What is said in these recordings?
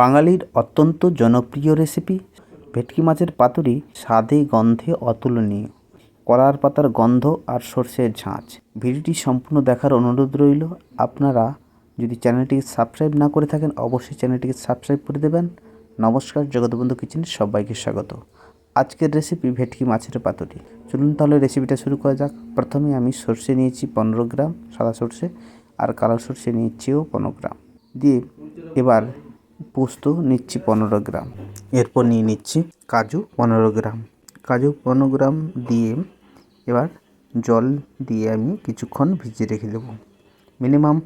বাঙালির অত্যন্ত জনপ্রিয় রেসিপি ভেটকি মাছের পাতুরি স্বাদে গন্ধে অতুলনীয়। কলার পাতার গন্ধ আর সর্ষের ঝাঁঝ ভিডিওটি সম্পূর্ণ দেখার অনুরোধ রইল, আপনারা যদি চ্যানেলটিকে সাবস্ক্রাইব না করে থাকেন, অবশ্যই চ্যানেলটিকে সাবস্ক্রাইব করে দেবেন। নমস্কার জগৎবন্ধু কিচেনে, সবাইকে স্বাগত। আজকের রেসিপি ভেটকি মাছের পাতুরি। চলুন তাহলে রেসিপিটা শুরু করা যাক। প্রথমে আমি সর্ষে নিয়েছি পনেরো গ্রাম সাদা সর্ষে আর কালো সর্ষে নিয়েছিও পনেরো গ্রাম। দিয়ে এবার পোস্ত নিচ্ছি পনেরো গ্রাম। এরপর নিয়ে নিচ্ছি কাজু পনেরো গ্রাম। কাজু পনেরো গ্রাম দিয়ে এবার জল দিয়ে আমি কিছুক্ষণ ভিজিয়ে রেখে দেবো। মিনিমাম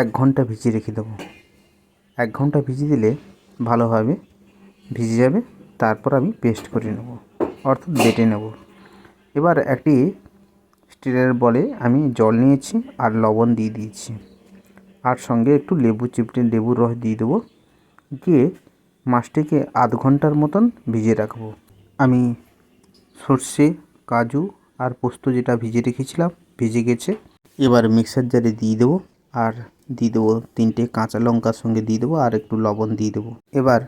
এক ঘণ্টা ভিজিয়ে রেখে দেবো। এক ঘণ্টা ভিজিয়ে দিলে ভালোভাবে ভিজে যাবে। তারপর আমি পেস্ট করে নেব, অর্থাৎ বেটে নেব। এবার একটি স্টিলের বলে আমি জল নিয়েছি আর লবণ দিয়ে দিয়েছি। আর সঙ্গে একটু লেবু চিপটে লেবুর রস দিয়ে দেবো। দিয়ে মাছটিকে আধ ঘণ্টার মতন ভিজিয়ে রাখব। আমি সর্ষে, কাজু আর পোস্ত যেটা ভিজিয়ে রেখেছিলাম, ভিজে গেছে। এবার মিক্সার জারে দিয়ে দেবো আর দিয়ে দেবো তিনটে কাঁচা লঙ্কার সঙ্গে দিয়ে দেবো আর একটু লবণ দিয়ে দেবো। এবার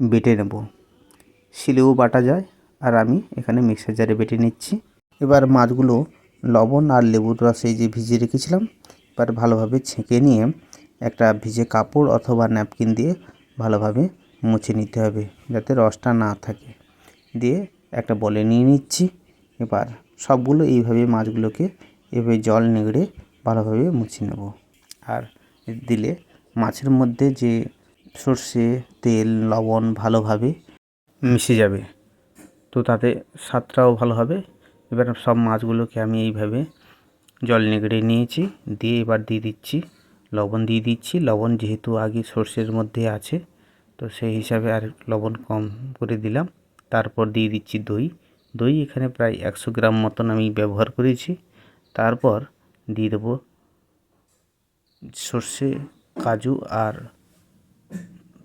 বেটে নেব। শিলেও বাটা যায় আর আমি এখানে মিক্সার জারে বেটে নিচ্ছি। এবার মাছগুলো লবণ আর লেবুর রসে যে ভিজিয়ে রেখেছিলাম, এবার ভালোভাবে ছেঁকে নিয়ে একটা ভিজে কাপড় অথবা ন্যাপকিন দিয়ে ভালোভাবে মুছে নিতে হবে যাতে রসটা না থাকে। দিয়ে একটা বলে নিয়ে নিচ্ছি। এবার সবগুলো এইভাবে মাছগুলোকে এভাবে জল নিগড়ে ভালোভাবে মুছে নেব। আর দিলে মাছের মধ্যে যে সর্ষে, তেল, লবণ ভালোভাবে মিশে যাবে। তো তাতে স্বাদটাও ভালো হবে। এবার সব মাছগুলোকে আমি এইভাবে জল নিগড়ে নিয়েছি। দিয়ে এবার দিয়ে দিচ্ছি লবণ দিয়ে দিচ্ছি। লবণ যেহেতু আগে সর্ষের মধ্যে আছে, তো সেই হিসাবে আর লবণ কম করে দিলাম। তারপর দিয়ে দিচ্ছি দই। দই এখানে প্রায় একশো গ্রাম মতন আমি ব্যবহার করেছি। তারপর দিয়ে দেবো সর্ষে, কাজু আর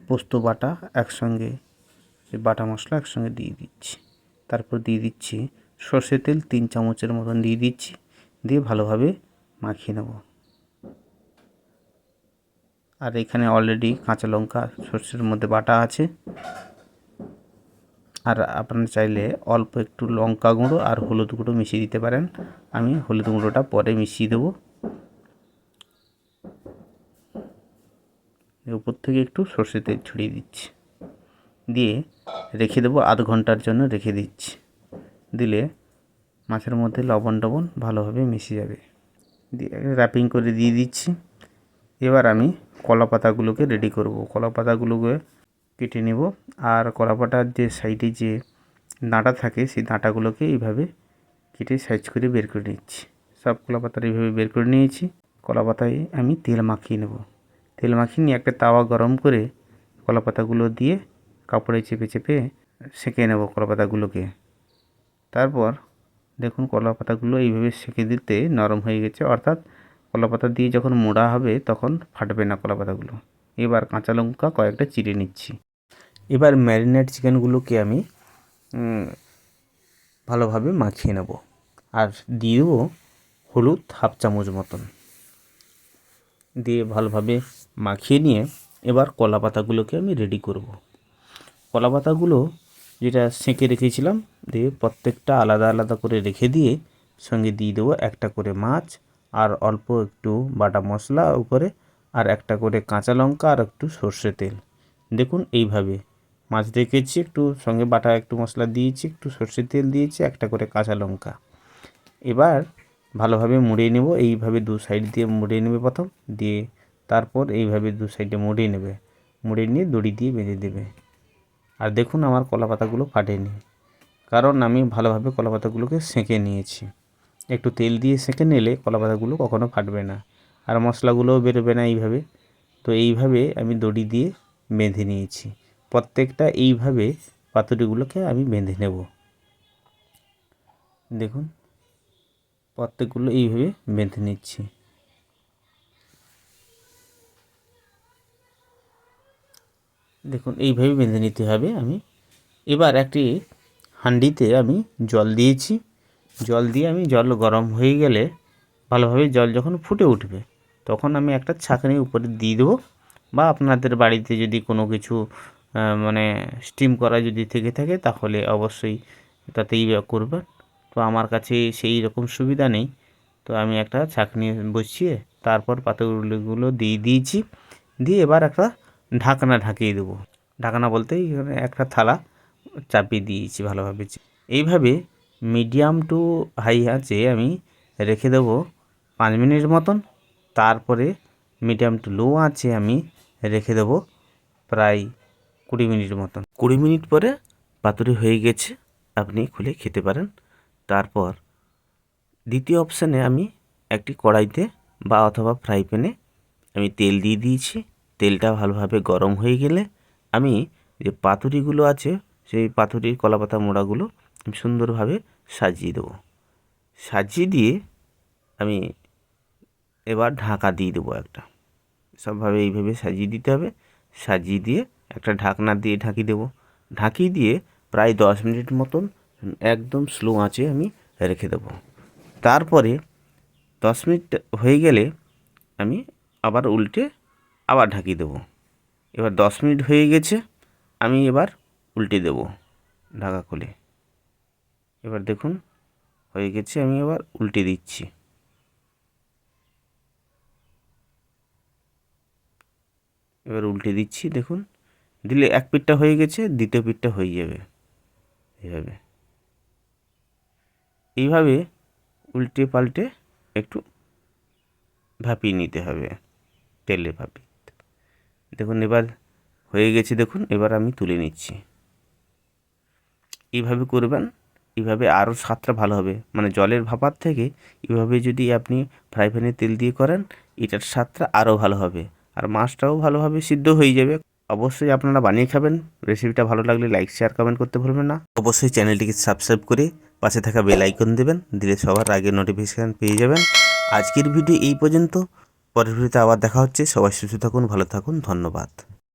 পোস্ত বাটা একসঙ্গে বাটা মশলা একসঙ্গে দিয়ে দিচ্ছি। তারপর দিয়ে দিচ্ছি সর্ষে তেল তিন চামচের মতন দিয়ে দিচ্ছি। দিয়ে ভালোভাবে মাখিয়ে নেব। আর এখানে অলরেডি কাঁচা লঙ্কা, সর্ষের মধ্যে বাটা আছে। আর আপনারা চাইলে অল্প একটু লঙ্কা গুঁড়ো আর হলুদ গুঁড়ো মিশিয়ে দিতে পারেন। আমি হলুদ গুঁড়োটা পরে মিশিয়ে দেবো। উপর থেকে একটু সর্ষে তেল ছড়িয়ে দিচ্ছি। দিয়ে রেখে দেবো আধ ঘণ্টার জন্য রেখে দিচ্ছি। দিলে মাছের মধ্যে লবণ টবণ ভালোভাবে মিশে যাবে। দিয়ে র্যাপিং করে দিয়ে দিচ্ছি। এবার আমি কলা পাতাগুলোকে রেডি করব। কলা পাতাগুলোকে কেটে নেব। আর কলা পাতার যে সাইডে যে ডাঁটা থাকে, সেই ডাঁটাগুলোকে এইভাবে কেটে সাইজ করে বের করে নিচ্ছি। সব কলা পাতার এইভাবে বের করে নিয়েছি। কলা পাতায় আমি তেল মাখিয়ে নেব। তেল মাখিয়ে নিয়ে একটা তাওয়া গরম করে কলা পাতাগুলো দিয়ে কাপড়ে চেপে চেপে সেঁকে নেব কলা পাতাগুলোকে তারপর দেখুন কলা পাতাগুলো এইভাবে সেঁকে দিতে নরম হয়ে গেছে। অর্থাৎ কলা পাতা দিয়ে যখন মোড়া হবে, তখন ফাটবে না কলা পাতাগুলো এবার কাঁচা লঙ্কা কয়েকটা চিড়ে নিচ্ছি। এবার ম্যারিনেট চিকেনগুলোকে আমি ভালোভাবে মাখিয়ে নেব। আর দিয়ে দেবো হলুদ হাফ চামচ মতন। দিয়ে ভালোভাবে মাখিয়ে নিয়ে এবার কলা পাতাগুলোকে আমি রেডি করব। কলা পাতাগুলো যেটা সেঁকে রেখেছিলাম, দিয়ে প্রত্যেকটা আলাদা আলাদা করে রেখে দিয়ে সঙ্গে দিয়ে দেবো একটা করে মাছ আর অল্প একটু বাটা মশলা উপরে আর একটা করে কাঁচা লঙ্কা আর একটু সর্ষে তেল। দেখুন এইভাবে মাছ রেখেছি, একটু সঙ্গে বাটা একটু মশলা দিয়েছি, একটু সর্ষের তেল দিয়েছি, একটা করে কাঁচা লঙ্কা। এবার ভালোভাবে মুড়িয়ে নেব, এইভাবে দু সাইড দিয়ে মুড়িয়ে নেবে প্রথম, দিয়ে তারপর এইভাবে দু সাইডে মুড়িয়ে নেবে। মুড়িয়ে নিয়ে দড়ি দিয়ে বেঁধে দেবে। আর দেখুন আমার কলা পাতাগুলো ফাটেনি, কারণ আমি ভালোভাবে কলা পাতাগুলোকে সেঁকে নিয়েছি। একটু তেল দিয়ে সেঁকে নিলে কলা পাতাগুলো কখনো ফাটবে না। আর মশলাগুলোও বেরোবে না এইভাবে। তো এইভাবে আমি দড়ি দিয়ে বেঁধে নিয়েছি। প্রত্যেকটা এইভাবে পাতুরিগুলোকে আমি বেঁধে নেব। দেখুন, প্রত্যেকগুলো এইভাবে বেঁধে নিচ্ছি। দেখুন, এইভাবে বেঁধে নিতে হবে আমি। এবার একটি হাঁডিতে আমি জল দিয়েছি। জল দিয়ে আমি জল গরম হয়ে গেলে ভালোভাবে জল যখন ফুটে উঠবে, তখন আমি একটা ছাঁকনি উপরে দিয়ে দেবো বা আপনাদের বাড়িতে যদি কোনো কিছু মানে স্টিম করা যদি থেকে থাকে তাহলে অবশ্যই তাতেই করবেন। তো আমার কাছে সেই রকম সুবিধা নেই। তো আমি একটা ছাঁকনি বসিয়ে তারপর পাতাগুলো দিয়ে দিয়েছি, দিয়ে এবার একটা ঢাকনা ঢাকিয়ে দেবো। ঢাকনা বলতে এখানে একটা থালা চাপিয়ে দিয়েছি ভালোভাবে। এইভাবে মিডিয়াম টু হাই আঁচে আমি রেখে দেবো পাঁচ মিনিট মতন। তারপরে মিডিয়াম টু লো আঁচে আমি রেখে দেবো প্রায় কুড়ি মিনিট মতন। কুড়ি মিনিট পরে পাতুরি হয়ে গেছে, আপনি খুলে খেতে পারেন। তারপর দ্বিতীয় অপশানে আমি একটি কড়াইতে বা অথবা ফ্রাই প্যানে আমি তেল দিয়ে দিয়েছি। তেলটা ভালোভাবে গরম হয়ে গেলে আমি যে পাতুরিগুলো আছে, সেই পাতুরির কলাপাতা মোড়াগুলো সুন্দরভাবে সাজিয়ে দেবো। সাজিয়ে দিয়ে আমি এবার ঢাকা দিয়ে দেবো একটা। সবভাবে এইভাবে সাজিয়ে দিতে হবে। সাজিয়ে দিয়ে একটা ঢাকনা দিয়ে ঢাকিয়ে দেবো। ঢাকিয়ে দিয়ে প্রায় দশ মিনিট মতন একদম স্লো আঁচে আমি রেখে দেবো। তারপরে দশ মিনিট হয়ে গেলে আমি আবার উল্টে আবার ঢাকিয়ে দেবো। এবার দশ মিনিট হয়ে গেছে, আমি এবার উল্টে দেবো ঢাকা খুলে। এবার দেখুন, হয়ে গেছে, আমি এবার উল্টে দিচ্ছি। এবার উল্টে দিচ্ছি, দেখুন, দিলে এক পিঠটা হয়ে গেছে, দ্বিতীয় পিঠটা হয়ে যাবে। এইভাবে। এইভাবে উল্টে পাল্টে একটু ভাপিয়ে নিতে হবে, তেলে ভাপিয়ে দেখুন, এবার হয়ে গেছে, দেখুন, এবার আমি তুলে নিচ্ছি। এইভাবে করবেন এইভাবে আরও স্বাদটা ভালো হবে। মানে জলের ভাপার থেকে এইভাবে যদি আপনি ফ্রাই প্যানে তেল দিয়ে করেন, এটার স্বাদটা আরও ভালো হবে। আর মাছটাও ভালোভাবে সিদ্ধ হয়ে যাবে। অবশ্যই আপনারা বানিয়ে খাবেন। রেসিপিটা ভালো লাগলে লাইক, শেয়ার, কমেন্ট করতে ভুলবেন না। অবশ্যই চ্যানেলটিকে সাবস্ক্রাইব করে পাশে থাকা বেল আইকন দেবেন, দিলে সবার আগে নোটিফিকেশান পেয়ে যাবেন। আজকের ভিডিও এই পর্যন্ত। পরের ভিডিওতে আবার দেখা হচ্ছে। সবাই সুস্থ থাকুন, ভালো থাকুন। ধন্যবাদ।